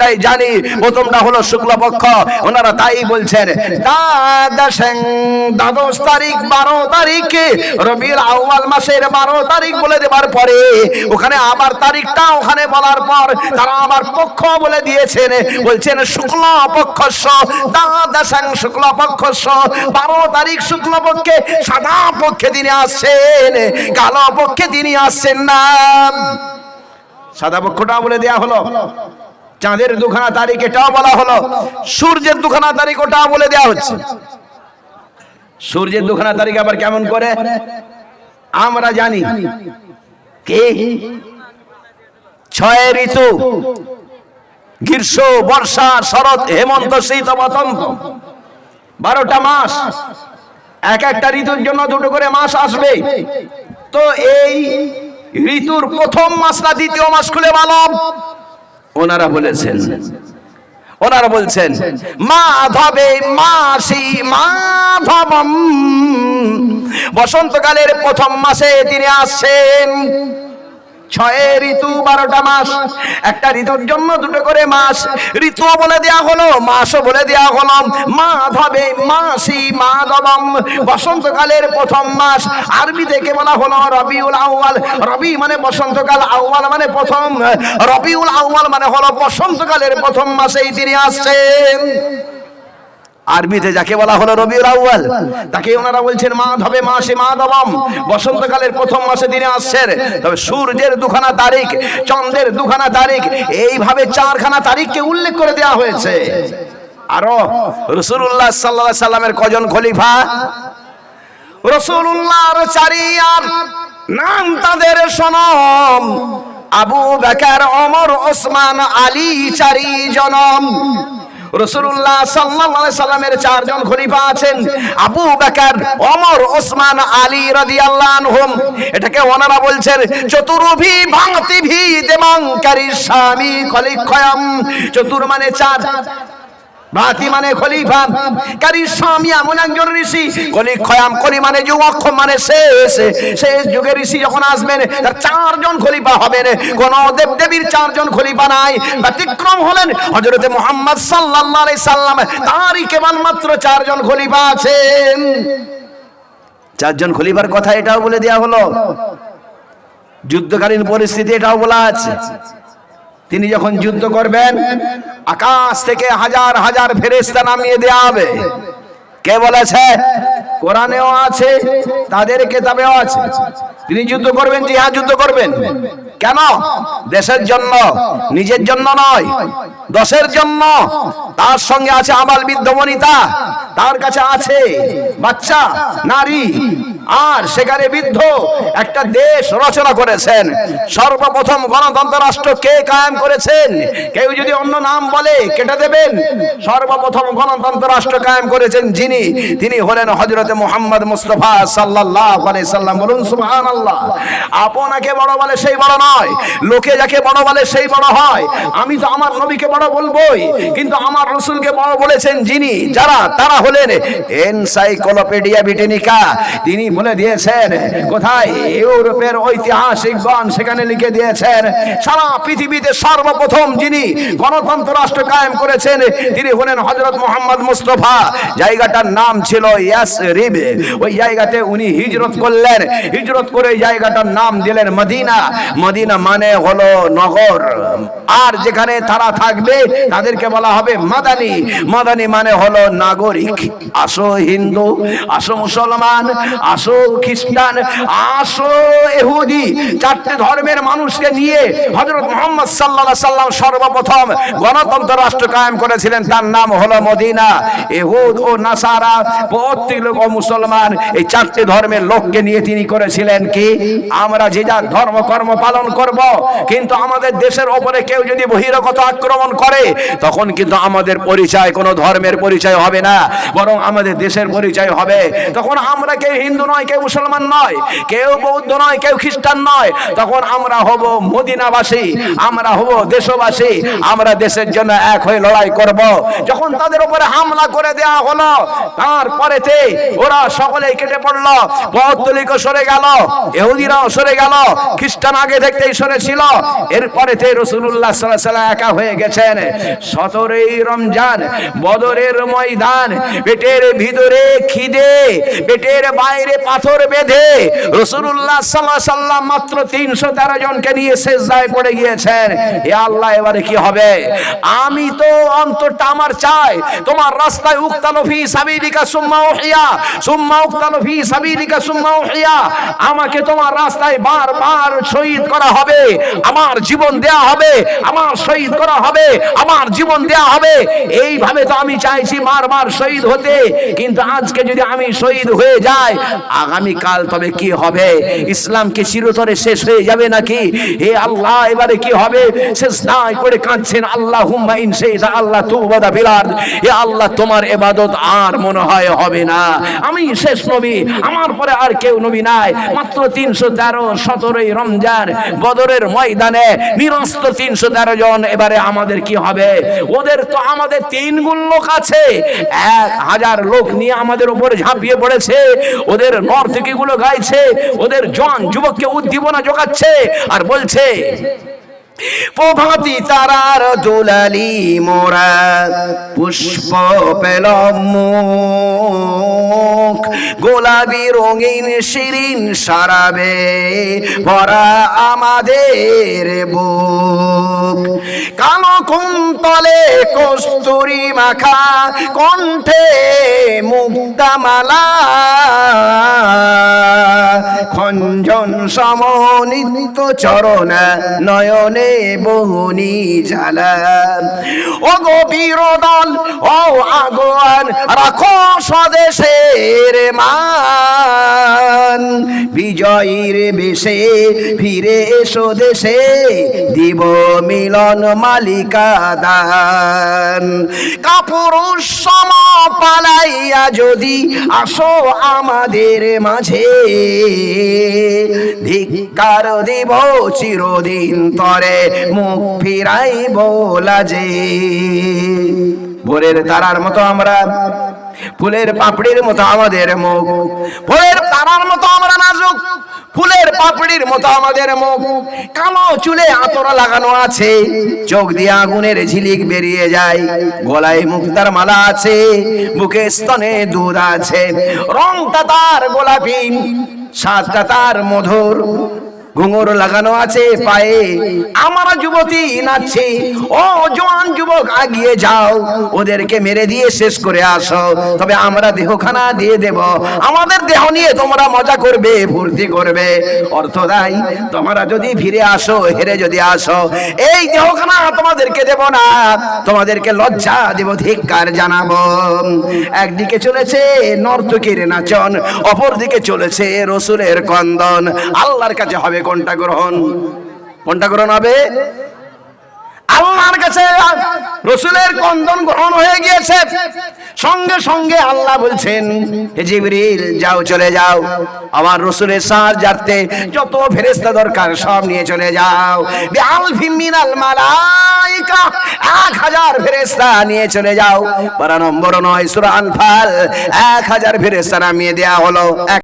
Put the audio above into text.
প্রথমটাই জানি। প্রথমটা হলো শুক্লপক্ষ, ওনারা তাই বলছেন। দ্বাদশ তারিখ, বারো তারিখে রবিউল আউয়াল মাসের বারো তারিখ বলে দেবার পরে, ওখানে আবার তারিখটা ওখানে বলার পর তারা আবার পক্ষ বলে দিয়েছেন। বলছেন শুক্ল পক্ষস্য দ্বাদশ শুক্ল পক্ষস্য বারো তারিখ শুক্ল পক্ষে সাদা পক্ষে তিনি আসছেন, কালো পক্ষে তিনি আসছেন না। সাদা পক্ষটা বলে দেয়া হলো। চাঁদের দুখানা তারিখ এটাও বলা হলো। সূর্যের দুখানা তারিখ ওটাও বলে দেওয়া হচ্ছে। সূর্যের দুখানা তারিখ আবার কেমন করে? আমরা জানি। কে? ছয় ঋতু। গ্রীষ্ম, বর্ষা, শরৎ, হেমন্ত, শীত, বসন্ত। বারোটা মাস। এক একটা ঋতুর জন্য দুটো করে মাস আসবে। তো এই ঋতুর প্রথম মাস না দ্বিতীয় মাস খুলে বালম ওনারা বলেছেন ওনারা বলছেন মাধবে মাসি মাধব বসন্তকালের প্রথম মাসে তিনি আসছেন। ছয় ঋতু বারোটা মাস। একটা ঋতুর জন্য দুটো করে মাস। ঋতু বলে দেয়া হলো, মাসও বলে দেয়া হলো। মাধবে মাসি মাধবম। বসন্তকালের প্রথম মাস। আরবি থেকে বলা হলো? রবিউল আউয়াল। রবি মানে বসন্তকাল, আউয়াল মানে প্রথম। রবিউল আউয়াল মানে হলো বসন্তকালের প্রথম মাসেই তিনি আসছেন। আরবিতে যাকে বলা হলো রবিউল আউয়াল, তাকে ওনারা বলছেন মা ধবে মাসে মা দবম বসন্তকালের প্রথম মাসে দিনে আসছেন। তবে সূর্যের দুখানা তারিখ, চন্দ্রের দুখানা তারিখ, এইভাবে চারখানা তারিখকে উল্লেখ করে দেওয়া হয়েছে। আরও রসুল্লাহ সাল্লাহ সাল্লামের কজন খলিফা? রসুল্লাহর চারিয়ার নাম তাদের সনম। আবু বেকার অমর ওসমান, আলী, চারি, জনম। রসুল্লাহ সাল্লাল্লাহু সাল্লামের চারজন খলিফা আছেন। আবু বকর অমর ওসমান, আলী রাদিয়াল্লাহু আনহুম। এটাকে ওনারা বলছেন চতুর্ভি ভাঙতি ভি দেমাঙ্কারী স্বামী খলিক্ষয়ম। চতুর মানে চার। ভাতি মানে খলিফা। কারি স্বামী এমন একজন ঋষি, কলি খয়াম, কলি মানে যুগ, অক্ষম মানে শেষ। শেষ যুগের ঋষি যখন আসবেন, তার চারজন খলিফা হবেন। কোন দেব দেবীর চারজন খলিফা নাই। ব্যতিক্রম হলেন হজরতে মোহাম্মদ আলাইহি সাল্লাম। তারই কেবল মাত্র চারজন খলিফা আছেন। চারজন খলিফার কথা এটাও বলে দেয়া হলো। যুদ্ধকালীন পরিস্থিতি এটাও বলা আছে। তিনি যখন যুদ্ধ করবেন, আকাশ থেকে হাজার হাজার ফেরেস্তা নামিয়ে দেওয়া হবে। কে বলেছে? কোরআনেও আছে, তাদের কেতাবেও আছে। তিনি যুদ্ধ করবেন, জিহাদ যুদ্ধ করবেন। কেন? দেশের জন্য, নিজের জন্য নয়, দশের জন্য। তার সঙ্গে আছে আবাল বৃদ্ধমণিতা তার কাছে আছে। বাচ্চা, নারী আর সেখানে বৃদ্ধ একটা দেশ রচনা করেছেন। সর্বপ্রথম গণতন্ত্র রাষ্ট্র কে কায়েম করেছেন? কেউ যদি অন্য নাম বলে, কেটে দেবেন? সর্বপ্রথম গণতন্ত্র রাষ্ট্র কায়েম করেছেন যিনি। তিনি হলেন হজরতে মোহাম্মদ মুস্তফা আলাইহি সাল্লাম। বলুন, সুবহানাল্লাহ। আপনাকে বড় বলে সেই বড় নয়। লোকে যাকে বড় বলে সেই বড় হয়। আমি তো আমার নবীকে বড় বলবোই। কিন্তু আমার রসুলকে বড় বলেছেন যিনি। যারা, তারা হলেন এনসাইক্লোপিডিয়া ব্রিটানিকা। তিনি বলে দিয়েছেন, কোথায়? ইউরোপের ঐতিহাসিকগণ সেখানে লিখে দিয়েছেন, সারা পৃথিবীতে সর্বপ্রথম যিনি গণতন্ত্র রাষ্ট্র কায়েম করেছেন, তিনি হলেন হজরত মোহাম্মদ মুস্তফা। জায়গাটার নাম ছিল ইয়াস রিবে ওই জায়গাতে উনি হিজরত করলেন। হিজরত করে জায়গাটার নাম দিলেন মদিনা। মদিনা মানে হলো নগর। আর যেখানে তারা থাকবে, তাদেরকে বলা হবে মাদানি। মাদানি মানে হলো নাগরিক। আসো হিন্দু, আসো মুসলমান, আসো খ্রিস্টান আসো এহুদি, চারটে ধর্মের মানুষকে নিয়ে হজরত মোহাম্মদ সাল্লাহ সাল্লাম সর্বপ্রথম গণতন্ত্র রাষ্ট্র কায়েম করেছিলেন। তার নাম হলো মদিনা। এহুদ ও নাসারা প্রত্যেক লোক ও মুসলমান, এই চারটে ধর্মের লোককে নিয়ে তিনি করেছিলেন কি? আমরা যে যার ধর্ম, কর্ম পালন করব, কিন্তু আমাদের দেশের ওপরে কেউ যদি বহিরগত আক্রমণ করে, তখন কিন্তু আমাদের পরিচয়, কোনো ধর্মের পরিচয় হবে না, বরং আমাদের দেশের পরিচয় হবে। তখন আমরা কেউ হিন্দু নয়, কেউ মুসলমান নয়, কেউ বৌদ্ধ নয়, কেউ খ্রিস্টান নয়। তখন আমরা হব মদিনাবাসী, আমরা হব দেশবাসী, আমরা দেশের জন্য এক হয়ে লড়াই করব। যখন তাদের উপরে হামলা করে দেয়া হলো, তারপরেতে ওরা সকলেই কেটে পড়ল পথলিকও সরে গেল এহুদিরাও সরে গেল, খ্রিস্টান আগে দেখতেই সরেছিল এরপরেতে রসুল্লাহ সাল্লাহ একা হয়ে গেছেন। সতেরোই রমজান, বদরের ময়দান, পেটের ভিতরে খিদে, পেটের বাইরে পাথর বেঁধে রসুল্লাহ সাল্লাহ মাত্র তিনশো তেরো জনকে নিয়ে শেষ দায় পড়ে গিয়েছেন। এ আল্লাহ, এবারে কি হবে? আমি তো অন্তরটা আমার চাই। তোমার রাস্তায় উক্তানো ফি সাবিলিকা সুম্মা উহিয়া, সুম্মা উক্তানো ফি সাবিলিকা সুম্মা উহিয়া। আমাকে তোমার রাস্তায় বারবার শহীদ করা হবে। আমার জীবন দেয়া হবে। আমার শহীদ করা হবে। আমার জীবন দেয়া হবে। এইভাবে তো আমি চাইছি বারবার শহীদ হতে। কিন্তু আজকে যদি আমি শহীদ হয়ে যাই আগামী কাল তবে কি হবে? ইসলাম কি চিরতরে শেষ হয়ে যাবে নাকি? হে আল্লাহ, এবারে কি হবে? শেষ নাই করে কাঁদছেন আল্লাহ হুম্মা ইনশাইতা আল্লাহ তুবাদা বিলাদ হে আল্লাহ, তোমার ইবাদত আর মনে হয় হবে না। আমি শেষ নবী, আমার পরে আর কেউ নবী নাই। মাত্র তিনশো তেরো সতেরোই রমজান, বদরের ময়দানে নিরস্ত তিনশো তেরো জন। এবারে আমাদের কি হবে? ওদের তো আমাদের তিন গুণ লোক আছে। এক হাজার লোক নিয়ে আমাদের উপরে ঝাঁপিয়ে পড়েছে। ওদের নর থেকে গুলো গাইছে, ওদের জন যুবককে উদ্দীপনা জোগাচ্ছে আর বলছে প্রভাতি তারার দুলালি মোরা পুষ্প পেলম গোলাপি রঙিন শিরিন সারাবে ভরা আমাদের বুক। কালো কুন্তলে কস্তুরি মাখা কণ্ঠে মুক্তামালা খঞ্জন সমনিত চরণ নয়নে বহুনি জ্বালা। ও গভীর দল ও আগোয়ান, রাখো স্বদেশের মান। বিজয়ীর বেশে ফিরে এসো দেশে, দিব মিলন মালিকা দান কাপুরুষ সম পালাইয়া যদি আসো আমাদের মাঝে ধিকার দিব চিরদিন তরে, মুখ ফিরাই বলা যে ভোরের তারার মতো আমরা ফুলের পাপড়ির মতো আমাদের মুখ। ফুলের তারার মতো আমরা নাজুক। ফুলের পাপড়ির মতো আমাদের মুখ। কালো চুলে আতরা লাগানো আছে। চোখ দিয়ে আগুনের ঝিলিক বেরিয়ে যায়। গলায় মুক্তার মালা আছে। বুকে স্তনে দুধ আছে। রংটা তার গোলাপি। স্বাদটা তার মধুর। ঘুঙুর লাগানো আছে পায়ে। আমরা যুবতী নাচছে। ও জোয়ান যুবক, আগিয়ে যাও। ওদেরকে মেরে দিয়ে শেষ করে আসো। তবে আমরা দেহখানা দিয়ে দেব। আমাদের দেহ নিয়ে তোমরা মজা করবে, ফুর্তি করবে। অর্থ দাই, তোমরা যদি ফিরে আসো, হেরে যদি আসো, এই দেহখানা তোমাদেরকে দেব না। তোমাদেরকে লজ্জা দেব ধিক্কার জানাব। একদিকে চলেছে নর্তকীর নাচন অপর দিকে চলেছে রসুলের কন্দন আল্লাহর কাছে হবে কোনটা গ্রহণ কোনটা গ্রহণ হবে? আল্লাহর কাছে রসুলের কন্দন গ্রহণ হয়ে গিয়েছে। সঙ্গে সঙ্গে আল্লাহ বলছেন যাও, চলে যাও। আমার রসুলের সার জানতে যত ফেরেস্তা দরকার, সব নিয়ে চলে যাও। এক হাজার ফেরেস্তা নিয়ে চলে যাও। পারা নয়, সূরা এক হাজার ফেরেস্তা নামিয়ে দেয়া হলো।